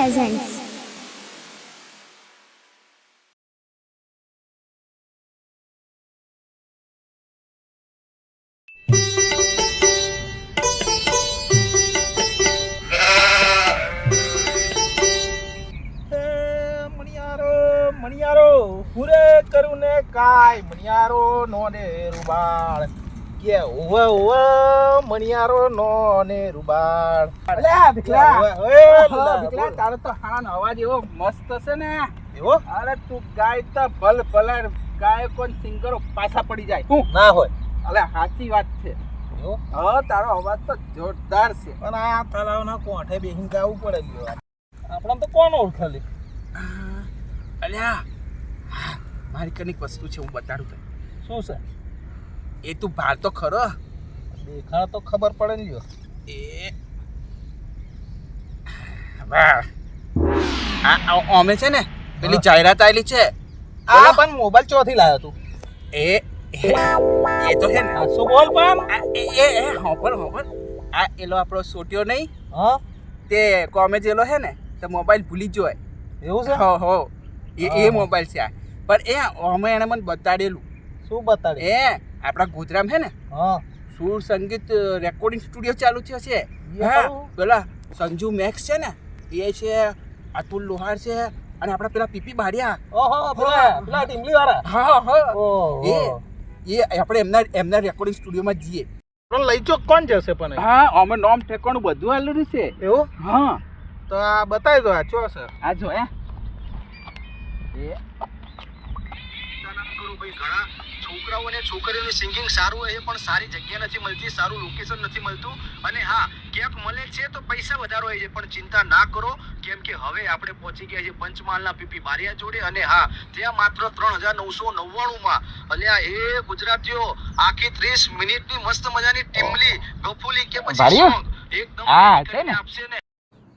presents. મણિયારો હુરે કરું ને કાય મણિયારો નો ને રૂબાળ કે ઓવે ઓવે મણિયારો નો ને રૂબાળ ભીખલા. ભીખલા, તારો તો હાણ અવાજ એવો મસ્ત છે ને. એવો? અરે તું ગાય તો ભલ ભલા ગાયકો સિંગરો પાછા પડી જાય. હું? ના હોય. અલે સાચી વાત છે. એવો? હા તારો અવાજ તો જોરદાર છે. પણ આ તળાવના કોઠે બેહીને ગાવું પડે લ્યો આપણે તો કોણ ઓળખે અલ્યા હા, મારી કનિક વસ્તુ છે હું બતાડું તને. શું છે? એ તું ભાર તો ખરો. દેખાડ તો ખબર પડે ને લ્યો. એ. વાહ. આ છે ને? પેલી જાહેરાત આવેલી છે. આ પણ મોબાઈલ ચોથી લાવ્યો તું. એ એ એ તો છે ને. શું બોલ પણ એ એ એ હોપર હોપર આ એલો આપણો સોટ્યો નહીં. હા? તે કોમે જેલો છે ને તો મોબાઈલ ભૂલી જોય એવું છે? હો હો. એ એ મોબાઈલ છે આ. પણ એ અમે એને મને બતાડેલું. શું બતાડે? એ આપણા ગુજરામ છે ને? હા. સુર સંગીત રેકોર્ડિંગ સ્ટુડિયો ચાલુ થયો છે. હા પેલા સંજુ મેક્સ છે ને એ છે અતુલ લોહાર છે અને આપણા પેલા પીપી બારિયા. ઓહો પેલા પેલા ટીમલી વાળા. હા હા. એ એ આપણે એમના એમના રેકોર્ડિંગ સ્ટુડિયોમાં જઈએ. પણ લઈ ચોક કોણ જશે પણ હા અમે નોમ ઠેકાણું બધું આલેલું છે. એવું? હા. તો આ બતાવી દો આ ચો સર આ જો હે. એ. કરું ભાઈ ઘણા છોકરાઓ અને છોકરીઓનું સિંગિંગ સારું હોય પણ સારી જગ્યા નથી મળતી સારું લોકેશન નથી મળતું. અને હા ક્યાંક મળે છે તો પૈસા વધારે હોય છે પણ ચિંતા ના કરો. કેમ કે હવે આપણે પહોંચી ગયા છે પંચમહાલના પીપી બારિયા જોડે અને હા ત્યાં માત્ર ત્રણ હજાર નવસો નવ્વાણુંમાં અલ્યા એ ગુજરાતીઓ આખી ત્રીસ મિનિટની મસ્ત મજાની ટીમલી ગફુલી કે પછી એકદમ હા, ready છે કરીને ને? આપશે ને.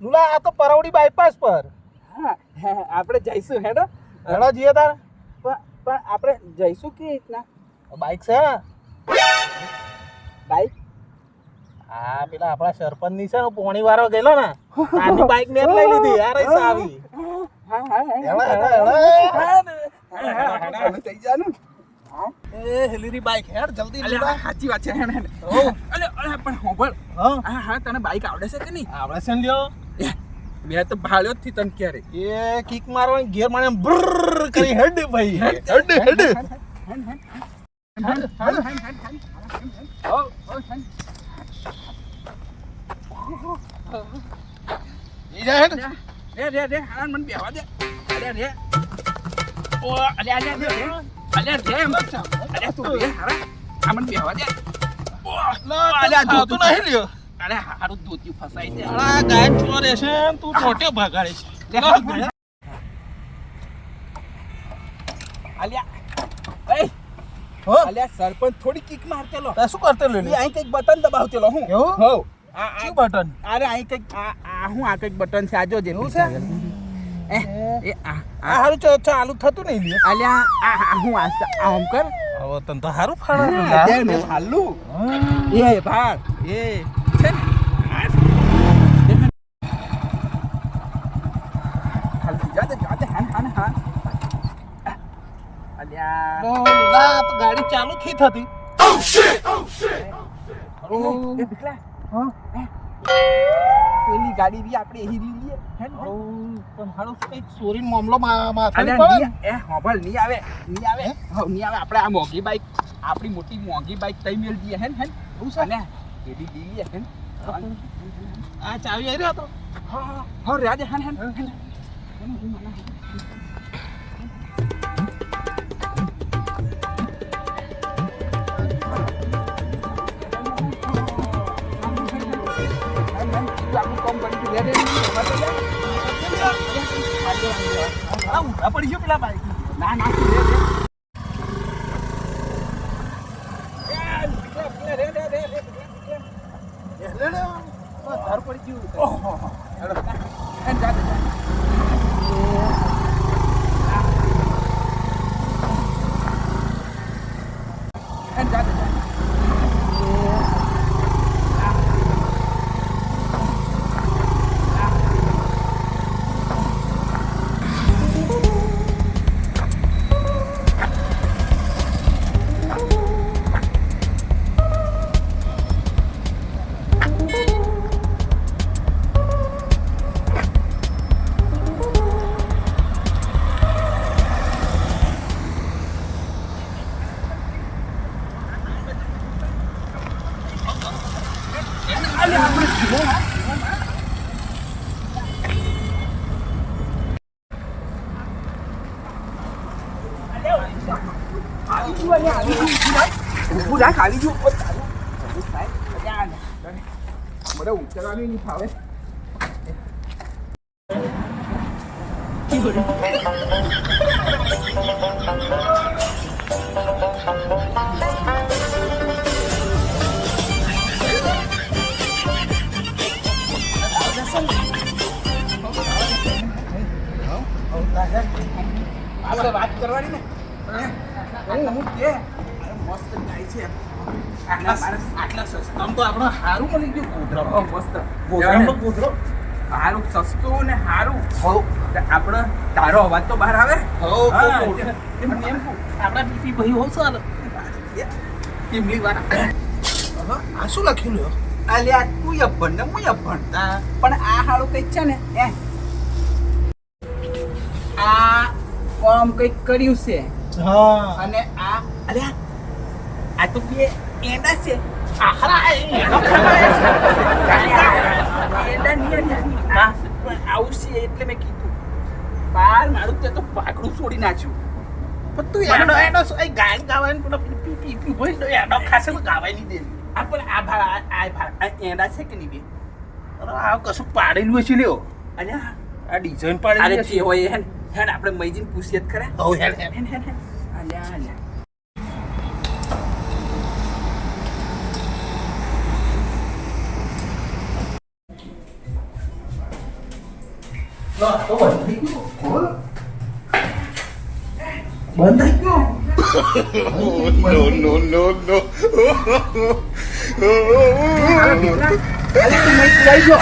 લુલા આ તો પરવડી બાયપાસ પર. હા હા, આપણે જઈશું હેડો. હેડો જઈએ તાર. પણ પણ આપણે જઈશું કે રીતના? બાઈક છે? બાઇક હા પેલા આપણા સરપંચની છે ને પોણી વાળો ગયેલો ને આની બાઈક મેં જ લઈ લીધી આ રહી આવી. હા હા હેડા. થઈ જાનું એ હેલીરી બાઈક હેડ જલ્દી અલે સાચી વાત છે હેડ હેડ હો. અલે અલે પણ હોંભળ. હા. હા હા તને બાઈક આવડે છે કે નહીં? આવડે છે ને લ્યો. મેં તો ભાળ્યો થી તને ક્યારે એ કિક મારવાની ગેર મારે બ્રર કરી હેડ ભાઈ હેડ હેડ હેડ રે રે રે હા મને બેહવા દે અરે રે ઓ અરે અરે રે રે અરે રે એમ અરે તું રે હારા આ મને બેહવા દે ઓ અરે આ નહીં લ્યો અરે હારું ધોતી ફસાઈ છે. આ ગાયન ચોર છે તું મોટે ભગાડે છે. અલ્યા એ હો. અલ્યા સરપંચ થોડી કિક મારતેલો. તે શું કરતેલો લે અહીં કંઈક બટન દબાવતેલો હું? હો હો. આ શું બટન? અરે અહીં કંઈક આ આ હું આ કંઈક બટન છે આ જો જે છે? એ એ આ આ. હારું ચ- ચાલુ થતું નહીં લે અલ્યા આ હું આ આમ કર. હવે તન તો હારું ફાડે હાલું. એ ભાગ. એ. છે ને? ને. ગાડી ચાલુ થી થતી પેલી ગાડી બી આપણે એહી લઈએ. હે ને? પણ ચોરી મામલો એ આવે નહીં આવે. આવે. આપણે આ મોંઘી બાઈક આપણી મોટી મોંઘી બાઈક તઈ મેળ દઈએ હે ને હે ને? પેલી લઈએ હે? આ ચાવી આવી રહ્યો તો હા, હા, રાજે, હે હે પડી ગયો પેલા બાઈક ના ના તું રે, રે. એ, દીકરા, પેલા રે, રે, રે, રે, રે, રે. ધાર પડી ગયું. ઉતરવાનું નહીં ફાવે આપણે વાત કરવાની ને હું હું કે અરે મસ્ત ગાય છે આટલા આટલા સસ્તામાં તો આપણે સારું મળી ગયું ગોધરા મસ્ત. ગોધરામાં ગોધરો. સારું સસ્તું ને સારું તો આપણે તારો અવાજ તો બહાર આવે. હો, હા, હો, તે- તે મને એમ કહું. આપણા પીપી ભાઈ હો સર વાળા. આ શું લખ્યું લ્યો? અલ્યા તું અભણ ને હું અભણ પણ આ હાળું કંઈક છે ને એ આ કોમ કંઈક કર્યું છે. હા. અને આ અલ્યા આ તો બે એંડા છે. આવું છે એટલે મેં કીધું. બાર મારું તે તો પાકડું છોડી નાખ્યું. પણ તું એનો એનો ગાયન ગાવાનું પેલો પી પી પી ભાઈ તો એનો ખાસે તો ગાવાય નહીં દે આ પણ આ ભાગ આ આ એંડા છે કે નહીં બે? આ કશું પાડેલું હશે લ્યો. અલ્યા. આ ડિઝાઇન પાડેલી જે હોય હેન હેન આપણે મૈજીને પૂછીએ જ ખરા. હો હેડ હેડ. હેન હેન હેન અલ્યા અલ્યા. લો તો બંધ થઈ ગયું ખોલ બંધ થઈ ગયું no, no, no, અરે દીકરા અરે તું મૈ લઈ ગયો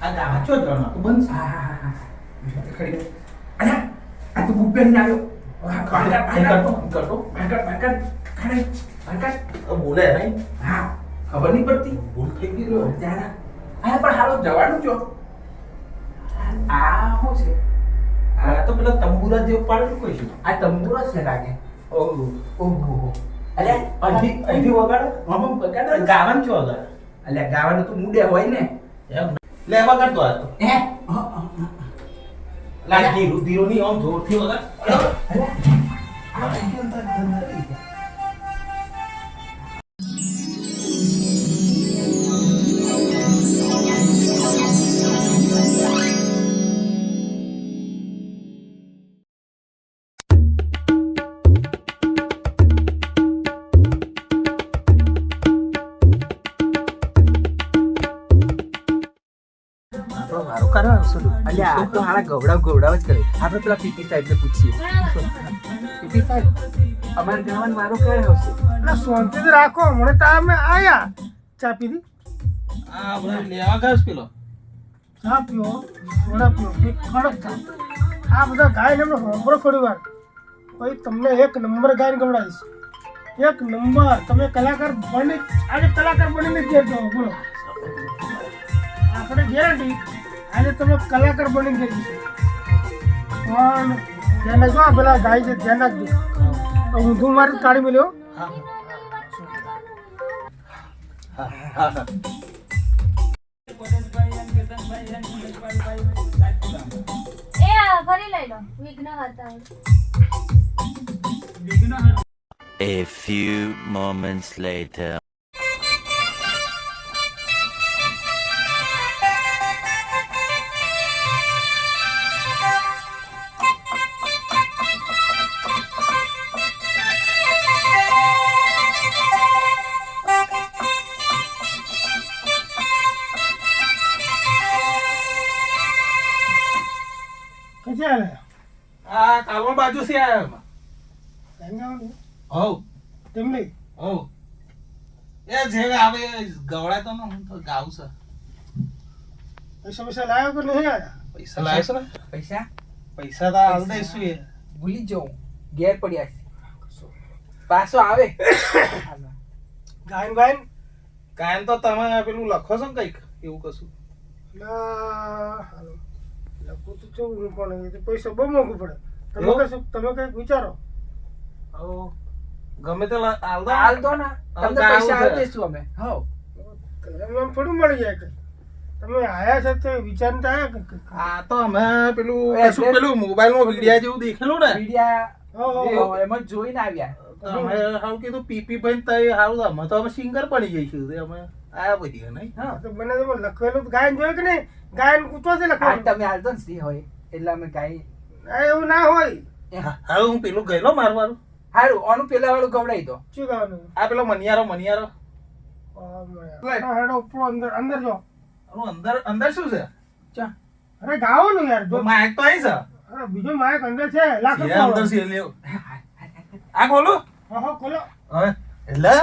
આ ગાચો જ ગણો તો બંધ હા હા હા હા ખરી અલ્યા આ તો ભૂપેન ને આવ્યો ખબર નહીં પડતી ભૂલ થઈ ગઈ ત્યારે હા પણ હાલો જવાનું છો આ શું છે આ તો પેલા તંબુરા જેવું પાડેલું કોઈ છે આ તંબુરા છે લાગે ઓહો ઓહો અલ્યા અહીંથી અહીંથી વગાડો હમ બગાડો ગાવાનું છો અગર અલ્યા ગાવાનું તો મૂડે હોય ને એમ લે વગાડતો આ તો હે લાગી ધીરો ની આમ જોરથી વગાડ અલે આ આ તો હારા ગવડાવ ગવડાવ જ કરે. આપણે પેલા પીટી સાહેબ ને પૂછીએ. પીટી સાહેબ અમારે ગાવાનો મારો ક્યારે આવશે? એટલે શાંતિથી રાખો મને તો અમે આયા. ચા પીધી? આ બધા લેવા ગયો છે પેલો. ચા પીઓ થોડા પીઓ કડક ચા. આ બધા ગાય ને હમણાં થોડી વાર. પછી તમને એક નંબર ગાયન ગમડાવીશ એક નંબર. તમે કલાકાર બની આજે કલાકાર બનીને જ બોલો. આપણે ગેરંટી આજે તમે કલાકાર બનીને છે. પણ ધ્યાન રાખજો આ પેલા ગાય છે ધ્યાન રાખજો. ઊંધું મારી કાઢી મળ્યો હા હા હા એ આ ફરી લઈ લો. વિઘ્ન હતા. A few moments later. છે લહેંગાઓની હવ. તેમની હવ. એ જે આવે ગવડા તો હું તો ગાઉં છે. પૈસા પૈસા લાવ્યો કે નહીં આયા? પૈસા લાવે છે ને? પૈસા? પૈસા તો હાલ દઈશું એ? ભૂલી જાઉં. ઘેર પડ્યા છે. પાછો આવે. ગાયન ગાયન ગાયન તો તમે પેલું લખો છો ને કંઈક એવું કશું. ના હાલો. લખું તો કેવું પણ એ પૈસા બહુ મોંઘું પડે. તમે? કશું તમે કંઈક વિચારો. ગમે તે હાલ દો હાલ દો ને તમને પૈસા. આપી દઈશું અમે. હવ એમ થોડું મળી જાય કંઈ તમે આયા છો તો વિચારતા આયા કે- કે- આ તો અમે પેલું એ પેલું મોબાઈલમાં વિડિયા જેવું દેખેલું ને. મીડિયા હો, જે જોઈને આવ્યા. અમે હારું કીધું પીપી ભાઈ તઈ હારું અમે તો અમે સિંગર પડી જઈશું. અમે આયા બધી નહીં? હા. તો મને તો લખેલું ગાયન જોયું કે નહીં? ગાયન કૂતો છે લખેલું તમે હાલતો ને સિંહ હોય એટલે અમે કાંઈ આ એવું ના હોય. હવે હું પેલું ગયેલો મારવાનું હારું આનું પેલા વાળું ગવડાવી દો. શું ગાવાનું આ પેલો મનિયારો મનિયારો. હા, હેડો ઉપરો અંદર અંદર જો. આનું અંદર અંદર શું છે? ચા. અરે ગાવાનું યાર જો. માઇક તો અહીં છે. અરે બીજો માયક અંદર છે લાખ અંદર છે લ્યો. આ ખોલો. હા હા ખોલો. હવે એટલે?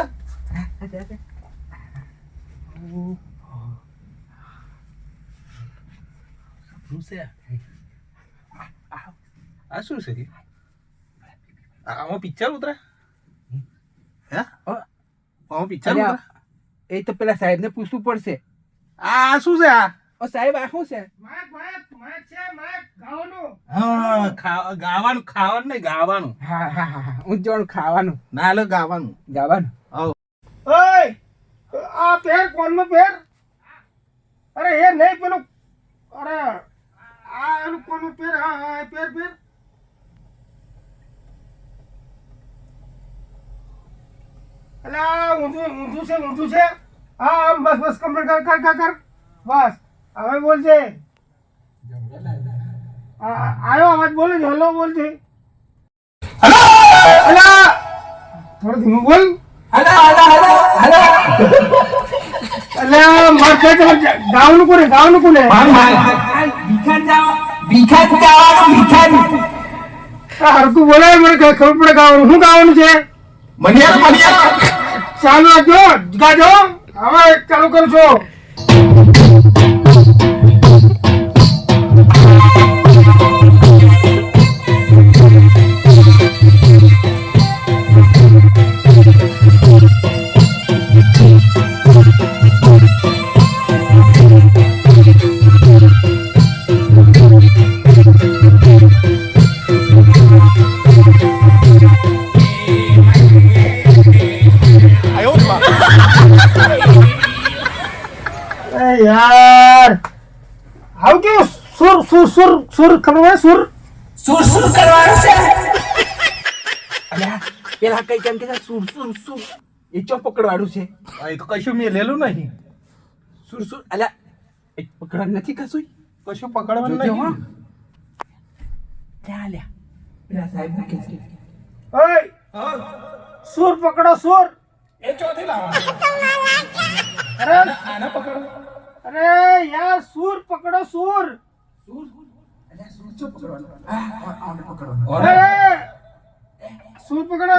શું છે? આ શું છે આમાં પિક્ચર ઉતરે હે આમાં પિક્ચર ઉતરે એ તો પેલા સાહેબ ને પૂછવું પડશે આ શું છે આ ઓ સાહેબ આ શું છે માયક માયક માયક છે માયક ગાવાનું હા ખા- ગાવાનું ખાવાનું નહીં ગાવાનું હા હા હા હા ઊંચવાનું ખાવાનું ના લો ગાવાનું ગાવાનું ઓય આ પેર કોનમાં પેર અરે એ નહીં પેલું અરે આ એનું કોનું પેર હા હા પેર પેર અલે આ ઊંધું ઊંધું છે ઊંધું છે. હા આમ બસ બસ કમ્પ્લીટ કર કર કર કર બસ. હવે બોલજે આ- આ- આયો અવાજ બોલે છે હલો બોલજે હલો અલા થોડું ધીમું બોલ. અલ્યા માર કે તો કોને ગાવાનું કોને? ભીખાન જાઓ ભીખાન જવાનું ભીખાન. હરકું બોલાય મને ખબર પડે ગાવાનું. શું ગાવાનું છે? મનિયારો મનિયારો ચાલુ રાખજો ગાજો હવે ચાલુ કરું સુર ખબર સુર? સુર સુર કરવાનું છે. પેલા કઈ કેમ કે સુર સુર સુર. એ ચો પકડવાનું છે? એ તો કશું મેં લેલું નહીં. સુર સુર અલ્યા એ પકડવા નથી કશું? કશું પકડવાનું નહીં. લ્યા પેલા સાહેબ ને કે છે ઓય સુર પકડો સુર! એ ચોથી લાવો. અરે! આને પકડો. અરે યાર સુર પકડો સુર સુર. ચો પકડવાનું હા આ- આને પકડવાનું અરે સુર પકડો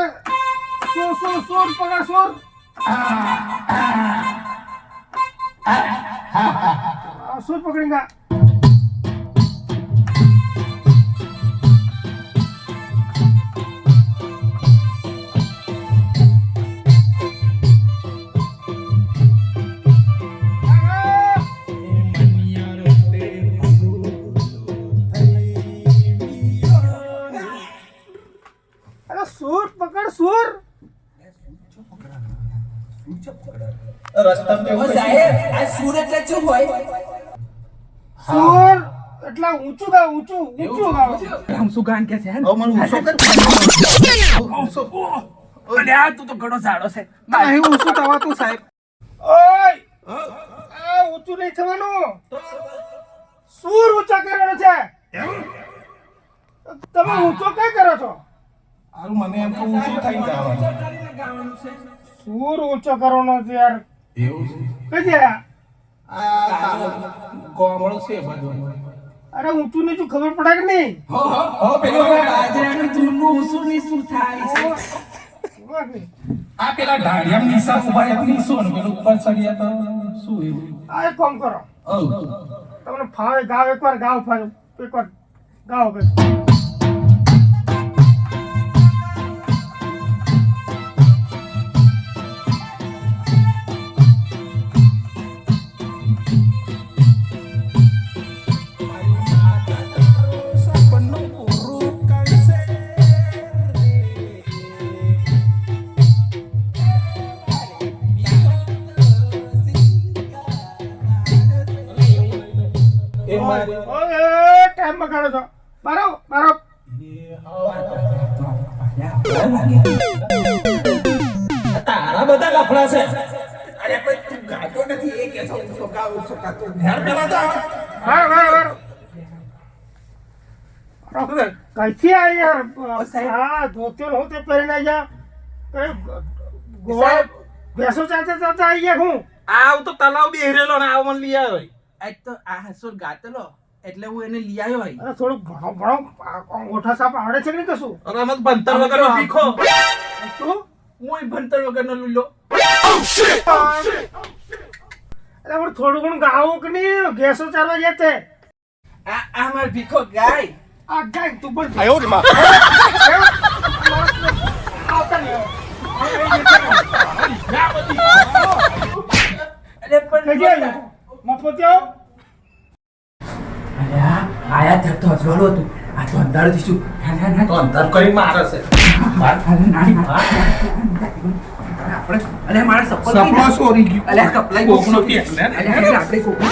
સુર હોય. સુર એટલે ઊંચું ગાવ ઊંચું ઊંચું ગાવ. આમ શું ગાન કે છે હે ને? મને ઊંચો કર? અલ્યા તું તો ઘણો સારો છે. નહીં ઊંચું થવાતું સાહેબ? ઓય! આ ઊંચું નહીં થવાનું. સુર ઊંચા કરવાનો છે. તમે ઊંચો કઈ કરો છો? હારું મને એમ કે ઊંચું થઈ જવાનું સુર ઊંચો કરવાનો છે યાર. એવું છે. કઈ છે આ ગોમડું છે બધું. અરે ઊંચું નીચું ખબર પડે કે નહીં? બાજરાનું દૂધનું ઉસુરની શું થાય છે. આ પેલા ઢાળિયામ નિશા ઊભા એક શું ને? પેલું ઉપર ચડ્યા તો શું એવું આ એક કામ કરો. તમને ફાવે ગાવ એકવાર ગાવ ફાવે એકવાર ગાવ પછી પહેરીને આયા અરે ગોવા ભેંસો ચાલતા ચાલતા આવી ગયા હું? આવ તો તલાવ બી હેરેલો ને આવ મને લઈ આવ્યો આજ તો આ હસો ગાતેલો એટલે હું એને લઈ આવ્યો ભાઈ અરે થોડું ભણો ભણો. ઓઠા સાપ આવડે છે કે નહીં કશું? અરે અમે તો ભણતર વગરનો ભીખો. તું હું ભણતર વગરનો લુલ્લો અરે પણ થોડું ઘણું ગાવું કે નહીં? ગેસો ચાલવા જતે આ આ માર ભીખો ગાય. આ ગાય તું પણ આયો રે માં આવતા નહીં અરે પણ જાય અરે આયા ત્યાં તો અજવાળું હતું આ તો અંધારું ના તો અંધાર કરી મારે છે. આપણે અરે મારા સપલ સપનો ચોરી ગયું. અલે કપલાઈ કોકનો કે લે આપણે કોકનો.